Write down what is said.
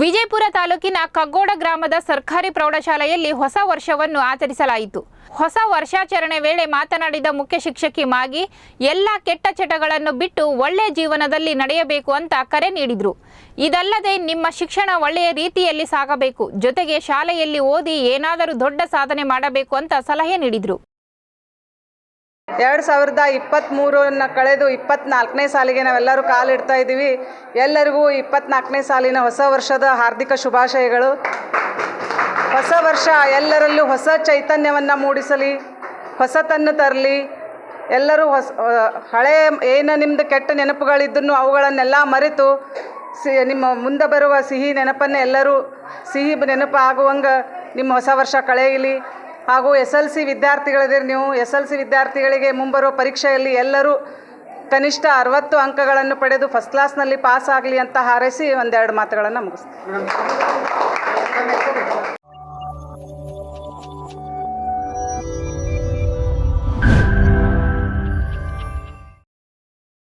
ವಿಜಯಪುರ ತಾಲೂಕಿನ ಕಗ್ಗೋಡ ಗ್ರಾಮದ ಸರ್ಕಾರಿ ಪ್ರೌಢಶಾಲೆಯಲ್ಲಿ ಹೊಸ ವರ್ಷವನ್ನು ಆಚರಿಸಲಾಯಿತು. ಹೊಸ ವರ್ಷಾಚರಣೆ ವೇಳೆ ಮಾತನಾಡಿದ ಮುಖ್ಯ ಶಿಕ್ಷಕಿ ಮಾಗಿ, ಎಲ್ಲ ಕೆಟ್ಟ ಚಟಗಳನ್ನು ಬಿಟ್ಟು ಒಳ್ಳೆಯ ಜೀವನದಲ್ಲಿ ನಡೆಯಬೇಕು ಅಂತ ಕರೆ ನೀಡಿದರು. ಇದಲ್ಲದೆ ನಿಮ್ಮ ಶಿಕ್ಷಣ ಒಳ್ಳೆಯ ರೀತಿಯಲ್ಲಿ ಸಾಗಬೇಕು, ಜೊತೆಗೆ ಶಾಲೆಯಲ್ಲಿ ಓದಿ ಏನಾದರೂ ದೊಡ್ಡ ಸಾಧನೆ ಮಾಡಬೇಕು ಅಂತ ಸಲಹೆ ನೀಡಿದ್ರು. ಎರಡು ಸಾವಿರದ ಇಪ್ಪತ್ತ್ಮೂರನ್ನು ಕಳೆದು ಇಪ್ಪತ್ತ್ನಾಲ್ಕನೇ ಸಾಲಿಗೆ ನಾವೆಲ್ಲರೂ ಕಾಲಿಡ್ತಾ ಇದ್ದೀವಿ. ಎಲ್ಲರಿಗೂ ಇಪ್ಪತ್ತ್ನಾಲ್ಕನೇ ಸಾಲಿನ ಹೊಸ ವರ್ಷದ ಹಾರ್ದಿಕ ಶುಭಾಶಯಗಳು. ಹೊಸ ವರ್ಷ ಎಲ್ಲರಲ್ಲೂ ಹೊಸ ಚೈತನ್ಯವನ್ನು ಮೂಡಿಸಲಿ, ಹೊಸತನ್ನು ತರಲಿ. ಎಲ್ಲರೂ ಹೊಸ ಹಳೆಯ ಏನು ನಿಮ್ಮದು ಕೆಟ್ಟ ನೆನಪುಗಳಿದ್ದನ್ನು ಅವುಗಳನ್ನೆಲ್ಲ ಮರೆತು ಸಿ, ನಿಮ್ಮ ಮುಂದೆ ಬರುವ ಸಿಹಿ ನೆನಪನ್ನು ಎಲ್ಲರೂ, ಸಿಹಿ ನೆನಪು ಆಗುವಂಗೆ ನಿಮ್ಮ ಹೊಸ ವರ್ಷ ಕಳೆಯಲಿ. ಹಾಗೂ ಎಸ್ ಎಲ್ ಸಿ ವಿದ್ಯಾರ್ಥಿಗಳಿದ್ದೀರಿ ನೀವು ಎಸ್ ಎಲ್ ಸಿ ವಿದ್ಯಾರ್ಥಿಗಳಿಗೆ ಮುಂಬರುವ ಪರೀಕ್ಷೆಯಲ್ಲಿ ಎಲ್ಲರೂ ಕನಿಷ್ಠ ಅರವತ್ತು ಅಂಕಗಳನ್ನು ಪಡೆದು ಫಸ್ಟ್ ಕ್ಲಾಸ್ನಲ್ಲಿ ಪಾಸ್ ಆಗಲಿ ಅಂತ ಹಾರೈಸಿ ಒಂದೆರಡು ಮಾತುಗಳನ್ನು ಮುಗಿಸ್ತೀನಿ.